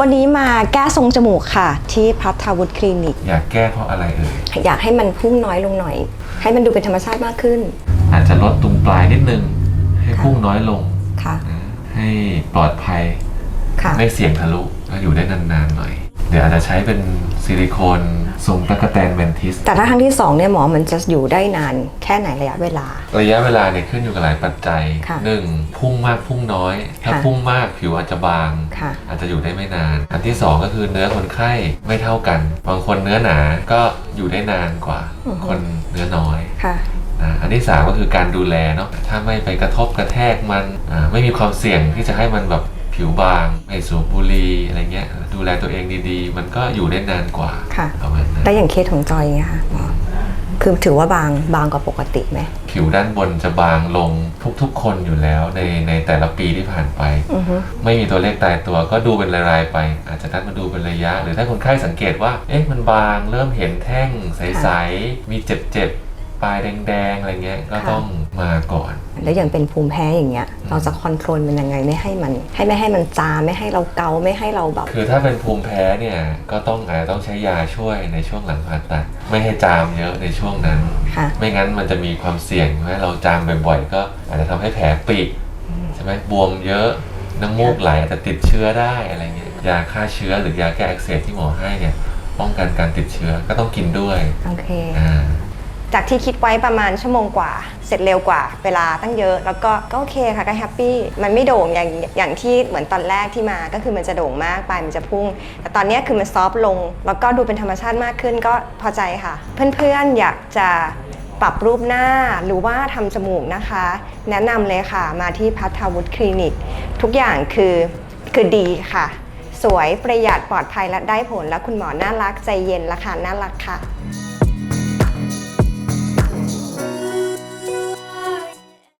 วันนี้มาแก้ทรงจมูกค่ะ ที่พัทวุฒิคลินิก อยากแก้เพราะอะไรเอ่ย อยากให้มันพุ่งน้อยลงหน่อย ให้มันดูเป็นธรรมชาติมากขึ้น อาจจะลดตรงปลายนิดนึง ให้พุ่งน้อยลง ค่ะนะให้ปลอดภัย ค่ะ ไม่เสี่ยงทะลุ ก็อยู่ได้นานๆหน่อย เดี๋ยวอาจจะใช้เป็นซิลิโคนทรงตะกแตนแมนทิส แต่ถ้าครั้งที่สองเนี่ยหมอมันจะอยู่ได้นานแค่ไหนระยะเวลา ระยะเวลาเนี่ยขึ้นอยู่กับหลายปัจจัยค่ะหนึ่งพุ่งมากพุ่งน้อย ถ้าค่ะพุ่งมากผิวอาจจะบาง ค่ะ อาจจะอยู่ได้ไม่นาน อันที่สองก็คือเนื้อคนไข้ไม่เท่ากัน บางคนเนื้อหนาก็อยู่ได้นานกว่าอือฮึคนเนื้อน้อย ค่ะนะอันที่สามก็คือการดูแลเนาะถ้าไม่ไปกระทบกระแทกมันอ่าไม่มีความเสี่ยงที่จะให้มันแบบ ผิวบาง ไม่สูบบุหรี่อะไรเงี้ย ดูแลตัวเองดีๆ มันก็อยู่ได้นานกว่าค่ะ ประมาณนั้นแต่อย่างเคสของจอยเนี่ยค่ะหมอคือถือว่าบางบางกว่าปกติไหม ผิวด้านบนจะบางลงทุกๆ คนอยู่แล้วในในแต่ละปีที่ผ่านไป อือฮึ ไม่มีตัวเลขตายตัวก็ดูเป็นรายๆไป อาจจะนัดมาดูเป็นระยะ หรือถ้าคนไข้สังเกตว่า เอ๊ะมันบางเริ่มเห็นแท่งใส ๆ มีเจ็บๆปลายแดง ๆ อะไรเงี้ย ก็ต้อง มาก่อน แล้วอย่างเป็นภูมิแพ้อย่างเงี้ย เราจะคอนโทรลมันยังไงไม่ให้มัน ให้ไม่ให้มันจามไม่ให้เราเกาไม่ให้เราแบบ คือถ้าเป็นภูมิแพ้เนี่ยก็ต้องอาจจะต้องใช้ยาช่วยในช่วงหลังผ่าตัดไม่ให้จามเยอะในช่วงนั้น ค่ะ ไม่งั้นมันจะมีความเสี่ยงว่าเราจามบ่อยๆ ก็อาจจะทำให้แผลปิดใช่ไหมบวมเยอะน้ำมูกไหลอาจจะติดเชื้อได้อะไรเงี้ยยาฆ่าเชื้อหรือยาแก้อักเสบที่หมอให้เนี่ยป้องกันการติดเชื้อก็ต้องกินด้วยโอเค อ่า จากที่คิดไว้ประมาณชั่วโมงกว่า เสร็จเร็วกว่าเวลาตั้งเยอะ แล้วก็ก็โอเคค่ะก็แฮปปี้มันไม่โด่งอย่างอย่างที่เหมือนตอนแรกที่มาก็คือมันจะโด่งมากไปมันจะพุ่ง แต่ตอนนี้คือมันซอฟต์ลง แล้วก็ดูเป็นธรรมชาติมากขึ้นก็พอใจค่ะ เพื่อนๆอยากจะปรับรูปหน้าหรือว่าทำจมูกนะคะ แนะนำเลยค่ะมาที่พัทวุฒิคลินิก ทุกอย่างคือคือดีค่ะ สวยประหยัดปลอดภัยและได้ผลและคุณหมอน่ารักใจเย็นราคาน่ารักค่ะ